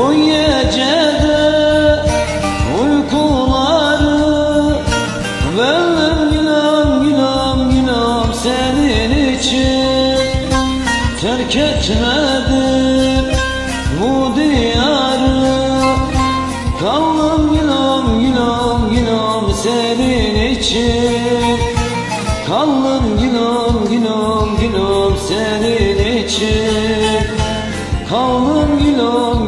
Bu gecede uykuları. Verdim günahım günahım günahım senin için. Terk etmedim bu diyarı. Kaldım günahım günahım günahım senin için. Kaldım günahım günahım günahım senin için. Kaldım günahım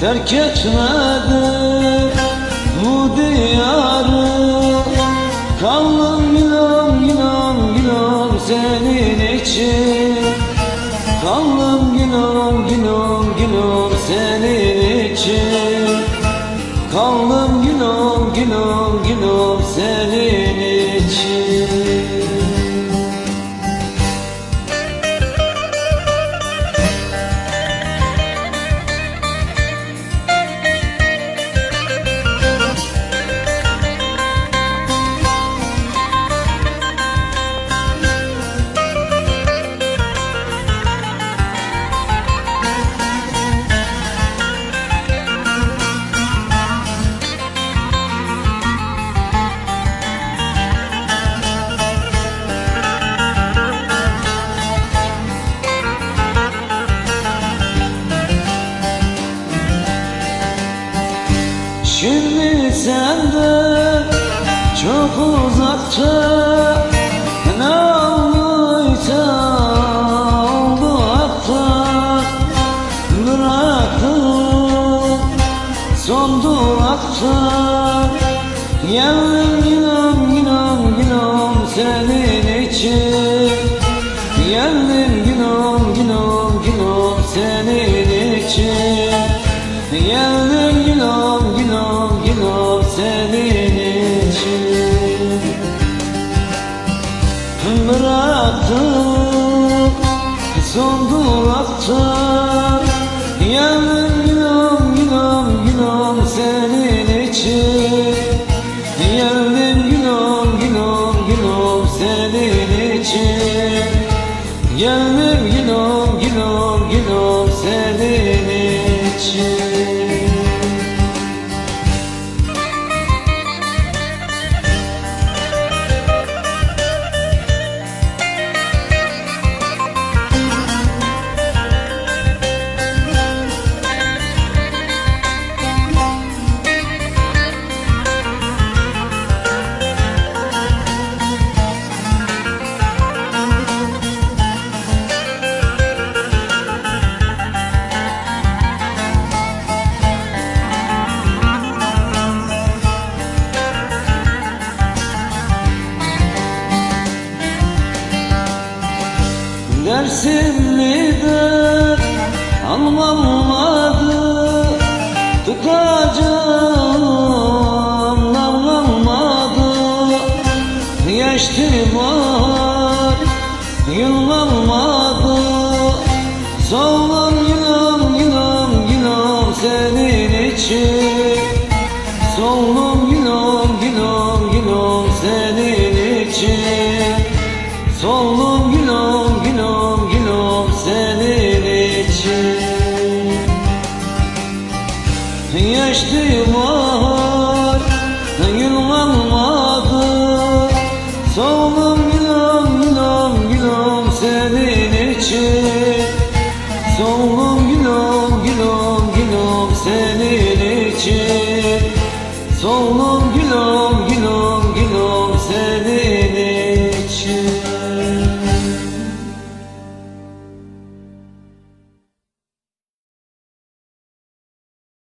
Terk etmedim bu diyarı Kaldım gülüm gülüm gülüm senin için. Kaldım gülüm son durakta Geldim gülüm gülüm gülüm senin için. Geldim gülüm gülüm gülüm senin için. Geldim Geldim gülüm Dersimli'de anlamadı Tutacağım anlamadı. Geçti var yıllanmadı. Soğudum gülüm gülüm gülüm senin için. Soğudum gülüm gülüm gülüm senin için. Soğudum gülüm Geçti var yıllanmadı Soğudum gülüm gülüm gülüm senin için. Soğudum gülüm gülüm gülüm senin için. Soğudum gülüm